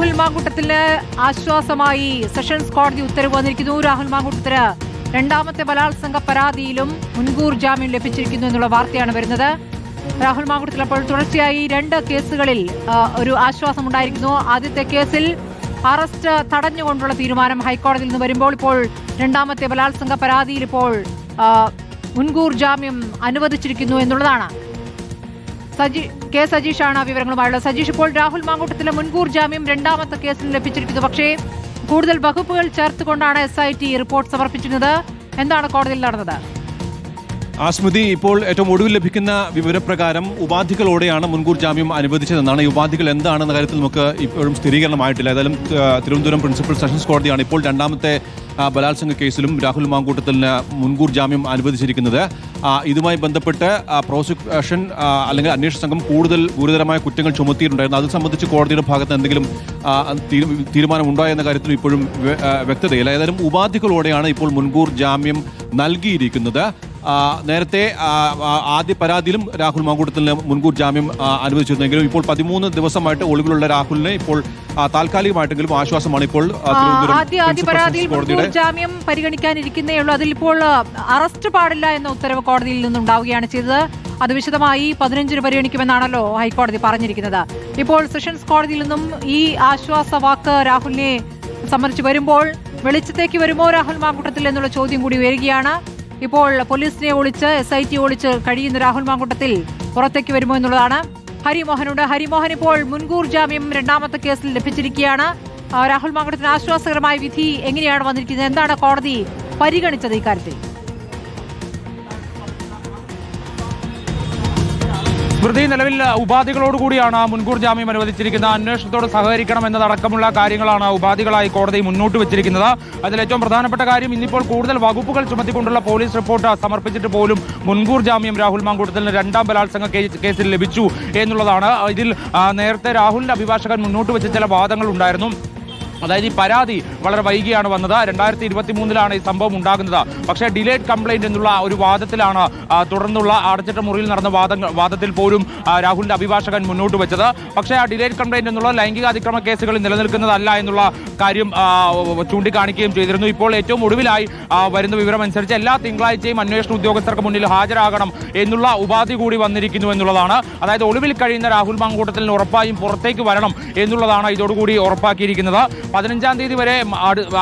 രാഹുൽ മാങ്കൂട്ടത്തിന് ആശ്വാസമായി സെഷൻസ് കോടതി ഉത്തരവ് വന്നിരിക്കുന്നു. രാഹുൽ മാങ്കൂട്ടത്തിന് രണ്ടാമത്തെ ബലാത്സംഗ പരാതിയിലും മുൻകൂർ ജാമ്യം ലഭിച്ചിരിക്കുന്നു എന്നുള്ള വാർത്തയാണ് വരുന്നത്. രാഹുൽ മാങ്കൂട്ടത്തിൽ അപ്പോൾ തുടർച്ചയായി രണ്ട് കേസുകളിൽ ഒരു ആശ്വാസം ഉണ്ടായിരിക്കുന്നു ആദ്യത്തെ കേസിൽ അറസ്റ്റ് തടഞ്ഞുകൊണ്ടുള്ള തീരുമാനം ഹൈക്കോടതിയിൽ നിന്ന് വരുമ്പോൾ ഇപ്പോൾ രണ്ടാമത്തെ ബലാത്സംഗ പരാതിയിൽ ഇപ്പോൾ മുൻകൂർ ജാമ്യം അനുവദിച്ചിരിക്കുന്നു എന്നുള്ളതാണ്. സജി കെ സജീഷാണ് വിവരങ്ങളുമായുള്ളത്. സജീഷ് ഇപ്പോൾ രാഹുൽ മാങ്കൂട്ടത്തിലെ മുൻകൂർ ജാമ്യം രണ്ടാമത്തെ കേസിൽ ലഭിച്ചിരിക്കുന്നു. പക്ഷേ കൂടുതൽ വകുപ്പുകൾ ചേർത്തുകൊണ്ടാണ് എസ് ഐ ടി റിപ്പോർട്ട് സമർപ്പിച്ചിരുന്നത്. എന്താണ് കോടതിയിൽ നടന്നത്? ആ സ്മൃതി ഇപ്പോൾ ഏറ്റവും ഒടുവിൽ ലഭിക്കുന്ന വിവരപ്രകാരം ഉപാധികളോടെയാണ് മുൻകൂർ ജാമ്യം അനുവദിച്ചതെന്നാണ്. ഈ ഉപാധികൾ എന്താണെന്ന കാര്യത്തിൽ നമുക്ക് ഇപ്പോഴും സ്ഥിരീകരണമായിട്ടില്ല. ഏതായാലും തിരുവനന്തപുരം പ്രിൻസിപ്പൽ സെഷൻസ് കോടതിയാണ് ഇപ്പോൾ രണ്ടാമത്തെ ബലാത്സംഗ കേസിലും രാഹുൽ മാങ്കൂട്ടത്തിന് മുൻകൂർ ജാമ്യം അനുവദിച്ചിരിക്കുന്നത്. ഇതുമായി ബന്ധപ്പെട്ട് പ്രോസിക്യൂഷൻ അല്ലെങ്കിൽ അന്വേഷണ സംഘം കൂടുതൽ ഗുരുതരമായ കുറ്റങ്ങൾ ചുമത്തിയിട്ടുണ്ടായിരുന്നു. അത് സംബന്ധിച്ച് കോടതിയുടെ ഭാഗത്ത് എന്തെങ്കിലും ആ, എന്ന കാര്യത്തിലും ഇപ്പോഴും വ്യക്തതയില്ല. ഏതായാലും ഉപാധികളോടെയാണ് ഇപ്പോൾ മുൻകൂർ ജാമ്യം നൽകിയിരിക്കുന്നത്. നേരത്തെ ആദ്യ പരാതിയിലും രാഹുൽ മാങ്കൂട്ടത്തിന് മുൻകൂർ ജാമ്യം അനുവദിച്ചിരുന്നെങ്കിലും ഇപ്പോൾ പതിമൂന്ന് ദിവസമായിട്ട് ഒളിവിലുള്ള രാഹുലിനെ ഇപ്പോൾ താൽക്കാലികമായിട്ടെങ്കിലും ആശ്വാസമാണ് ഇപ്പോൾ ആദ്യ ആദ്യ പരാതിയിൽ മുൻകൂർ ജാമ്യം പരിഗണിക്കാനിരിക്കുന്നേ ഉള്ളൂ. അതിൽ ഇപ്പോൾ അറസ്റ്റ് പാടില്ല എന്ന ഉത്തരവ് കോടതിയിൽ നിന്നുണ്ടാവുകയാണ് ചെയ്തത്. അത് വിശദമായി പതിനഞ്ചിന് പരിഗണിക്കുമെന്നാണല്ലോ ഹൈക്കോടതി പറഞ്ഞിരിക്കുന്നത്. ഇപ്പോൾ സെഷൻസ് കോടതിയിൽ നിന്നും ഈ ആശ്വാസ വാക്ക് രാഹുലിനെ സംബന്ധിച്ച് വരുമ്പോൾ വെളിച്ചത്തേക്ക് വരുമോ രാഹുൽ മാങ്കൂട്ടത്തിൽ എന്നുള്ള ചോദ്യം കൂടി വരികയാണ് ഇപ്പോൾ പോലീസിനെ ഒളിച്ച് എസ് ഐ ടി ഒളിച്ച് കഴിയുന്ന രാഹുൽ മാങ്കൂട്ടത്തിൽ പുറത്തേക്ക് വരുമോ എന്നുള്ളതാണ് ഹരിമോഹനുണ്ട് ഹരിമോഹൻ ഇപ്പോൾ മുൻകൂർ ജാമ്യം രണ്ടാമത്തെ കേസിൽ ലഭിച്ചിരിക്കുകയാണ്. രാഹുൽ മാങ്കൂട്ടത്തിന് ആശ്വാസകരമായ വിധി എങ്ങനെയാണ് വന്നിരിക്കുന്നത്? എന്താണ് കോടതി പരിഗണിച്ചത് ഇക്കാര്യത്തിൽ? സ്മൃതി നിലവിൽ ഉപാധികളോടുകൂടിയാണ് മുൻകൂർ ജാമ്യം അനുവദിച്ചിരിക്കുന്നത്. അന്വേഷണത്തോട് സഹകരിക്കണം എന്നതടക്കമുള്ള കാര്യങ്ങളാണ് ഉപാധികളായി കോടതി മുന്നോട്ട് വെച്ചിരിക്കുന്നത്. അതിൽ ഏറ്റവും പ്രധാനപ്പെട്ട കാര്യം ഇന്നിപ്പോൾ കൂടുതൽ വകുപ്പുകൾ ചുമത്തിക്കൊണ്ടുള്ള പോലീസ് റിപ്പോർട്ട് സമർപ്പിച്ചിട്ട് പോലും മുൻകൂർ ജാമ്യം രാഹുൽ മാങ്കൂട്ടത്തിന് രണ്ടാം ബലാത്സംഗ കേസിൽ ലഭിച്ചു എന്നുള്ളതാണ്. ഇതിൽ നേരത്തെ രാഹുലിന്റെ അഭിഭാഷകൻ മുന്നോട്ട് വെച്ച ചില വാദങ്ങൾ ഉണ്ടായിരുന്നു. അതായത് ഈ പരാതി വളരെ വൈകിയാണ് വന്നത്. രണ്ടായിരത്തി ഇരുപത്തി മൂന്നിലാണ് ഈ സംഭവം ഉണ്ടാകുന്നത്. പക്ഷേ ഡിലേഡ് കംപ്ലൈന്റ് എന്നുള്ള ഒരു വാദത്തിലാണ് തുടർന്നുള്ള അടച്ചിട്ട മുറിയിൽ നടന്ന വാദങ്ങൾ വാദത്തിൽ പോലും രാഹുലിന്റെ അഭിഭാഷകൻ മുന്നോട്ട് വെച്ചത്. പക്ഷേ ആ ഡിലേഡ് കംപ്ലൈന്റ് എന്നുള്ള ലൈംഗിക അതിക്രമ കേസുകളിൽ നിലനിൽക്കുന്നതല്ല എന്നുള്ള കാര്യം ചൂണ്ടിക്കാണിക്കുകയും ചെയ്തിരുന്നു. ഇപ്പോൾ ഏറ്റവും ഒടുവിലായി വരുന്ന വിവരമനുസരിച്ച് എല്ലാ തിങ്കളാഴ്ചയും അന്വേഷണ ഉദ്യോഗസ്ഥർക്ക് മുന്നിൽ ഹാജരാകണം എന്നുള്ള ഉപാധി കൂടി വന്നിരിക്കുന്നു എന്നുള്ളതാണ്. അതായത് ഒളിവിൽ കഴിയുന്ന രാഹുൽ മാങ്കൂട്ടത്തിൽ ഉറപ്പായും പുറത്തേക്ക് വരണം എന്നുള്ളതാണ് ഇതോടുകൂടി ഉറപ്പാക്കിയിരിക്കുന്നത്. പതിനഞ്ചാം തീയതി വരെ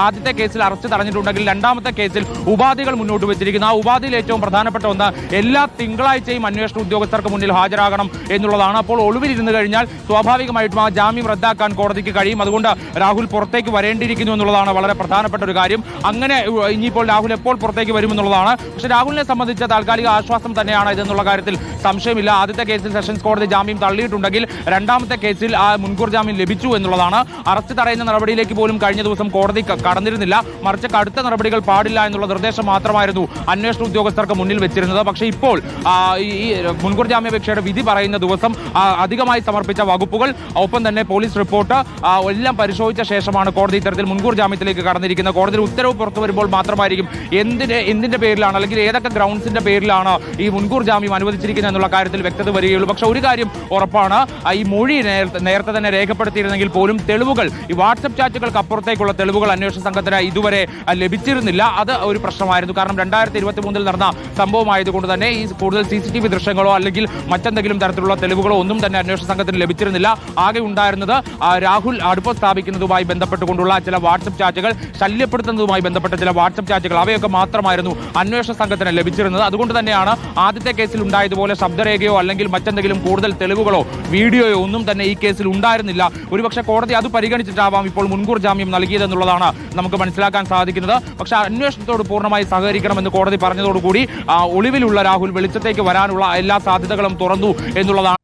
ആദ്യത്തെ കേസിൽ അറസ്റ്റ് തടഞ്ഞിട്ടുണ്ടെങ്കിൽ രണ്ടാമത്തെ കേസിൽ ഉപാധികൾ മുന്നോട്ട് വെച്ചിരിക്കുന്നു ആ ഉപാധിയിൽ ഏറ്റവും പ്രധാനപ്പെട്ട ഒന്ന് എല്ലാ തിങ്കളാഴ്ചയും അന്വേഷണ ഉദ്യോഗസ്ഥർക്ക് മുന്നിൽ ഹാജരാകണം എന്നുള്ളതാണ്. അപ്പോൾ ഒളിവിലിരുന്ന് കഴിഞ്ഞാൽ സ്വാഭാവികമായിട്ടും ആ ജാമ്യം റദ്ദാക്കാൻ കോടതിക്ക് കഴിയും. അതുകൊണ്ട് രാഹുൽ പുറത്തേക്ക് വരേണ്ടിയിരിക്കുന്നു എന്നുള്ളതാണ് വളരെ പ്രധാനപ്പെട്ട ഒരു കാര്യം. അങ്ങനെ ഇനിയിപ്പോൾ രാഹുൽ എപ്പോൾ പുറത്തേക്ക് വരുമെന്നുള്ളതാണ് പക്ഷേ രാഹുലിനെ സംബന്ധിച്ച താൽക്കാലിക ആശ്വാസം തന്നെയാണ് ഇതെന്നുള്ള കാര്യത്തിൽ സംശയമില്ല. ആദ്യത്തെ കേസിൽ സെഷൻസ് കോടതി ജാമ്യം തള്ളിയിട്ടുണ്ടെങ്കിൽ രണ്ടാമത്തെ കേസിൽ ആ മുൻകൂർ ജാമ്യം ലഭിച്ചു എന്നുള്ളതാണ്. അറസ്റ്റ് തടയുന്ന നടപടിയിലേക്ക് പോലും കഴിഞ്ഞ ദിവസം കോടതി കടന്നിരുന്നില്ല. മറിച്ച് കടുത്ത നടപടികൾ പാടില്ല എന്നുള്ള നിർദ്ദേശം മാത്രമായിരുന്നു അന്വേഷണ ഉദ്യോഗസ്ഥർക്ക് മുന്നിൽ വെച്ചിരുന്നത്. പക്ഷേ ഇപ്പോൾ ഈ മുൻകൂർ ജാമ്യാപേക്ഷയുടെ വിധി പറയുന്ന ദിവസം അധികമായി സമർപ്പിച്ച വകുപ്പുകൾ ഒപ്പം തന്നെ പോലീസ് റിപ്പോർട്ട് എല്ലാം പരിശോധിച്ച ശേഷമാണ് കോടതി ഇത്തരത്തിൽ മുൻകൂർ ജാമ്യത്തിലേക്ക് കടന്നിരിക്കുന്നത്. കോടതിയിൽ ഉത്തരവ് പുറത്തു വരുമ്പോൾ മാത്രമായിരിക്കും എന്തിന്റെ എന്തിന്റെ പേരിലാണ് അല്ലെങ്കിൽ ഏതൊക്കെ ഗ്രൗണ്ട്സിന്റെ പേരിലാണ് ഈ മുൻകൂർ ജാമ്യം അനുവദിച്ചിരിക്കുന്നത് എന്നുള്ള കാര്യത്തിൽ വ്യക്തത വരികയുള്ളൂ. പക്ഷേ ഒരു കാര്യം ഉറപ്പാണ് ഈ മൊഴി നേരത്തെ തന്നെ രേഖപ്പെടുത്തിയിരുന്നെങ്കിൽ പോലും തെളിവുകൾ ഈ വാട്സപ്പ് ചാറ്റുകൾക്ക് അപ്പുറത്തേക്കുള്ള തെളിവുകൾ അന്വേഷണ സംഘത്തിന് ഇതുവരെ ലഭിച്ചിരുന്നില്ല. അത് ഒരു പ്രശ്നമായിരുന്നു. കാരണം രണ്ടായിരത്തി ഇരുപത്തി മൂന്നിൽ നടന്ന സംഭവമായതുകൊണ്ട് തന്നെ ഈ കൂടുതൽ സി സി ടി വി ദൃശ്യങ്ങളോ അല്ലെങ്കിൽ മറ്റെന്തെങ്കിലും തരത്തിലുള്ള തെളിവുകളോ ഒന്നും തന്നെ അന്വേഷണ സംഘത്തിന് ലഭിച്ചിരുന്നില്ല. ആകെ ഉണ്ടായിരുന്നത് രാഹുൽ അടുപ്പം സ്ഥാപിക്കുന്നതുമായി ബന്ധപ്പെട്ടുകൊണ്ടുള്ള ചില വാട്സപ്പ് ചാറ്റുകൾ ശല്യപ്പെടുത്തുന്നതുമായി ബന്ധപ്പെട്ട ചില വാട്സപ്പ് ചാറ്റുകൾ അവയൊക്കെ മാത്രമായിരുന്നു അന്വേഷണ സംഘത്തിന് ലഭിച്ചിരുന്നത്. അതുകൊണ്ട് തന്നെയാണ് ആദ്യത്തെ കേസിൽ ഉണ്ടായതുപോലെ ശബ്ദരേഖയോ അല്ലെങ്കിൽ മറ്റെന്തെങ്കിലും കൂടുതൽ തെളിവുകളോ വീഡിയോയോ ഒന്നും തന്നെ ഈ കേസിൽ ഉണ്ടായിരുന്നില്ല. ഒരുപക്ഷെ കോടതി അത് പരിഗണിച്ചിട്ടാവാം ഇപ്പോൾ മുൻകൂർ ജാമ്യം നൽകിയതെന്നുള്ളതാണ് നമുക്ക് മനസ്സിലാക്കാൻ സാധിക്കുന്നത്. പക്ഷെ അന്വേഷണത്തോട് പൂർണമായി സഹകരിക്കണമെന്ന് കോടതി പറഞ്ഞതോടുകൂടി ഒളിവിലുള്ള രാഹുൽ വെളിച്ചത്തേക്ക് വരാനുള്ള എല്ലാ സാധ്യതകളും തുറന്നു എന്നുള്ളതാണ്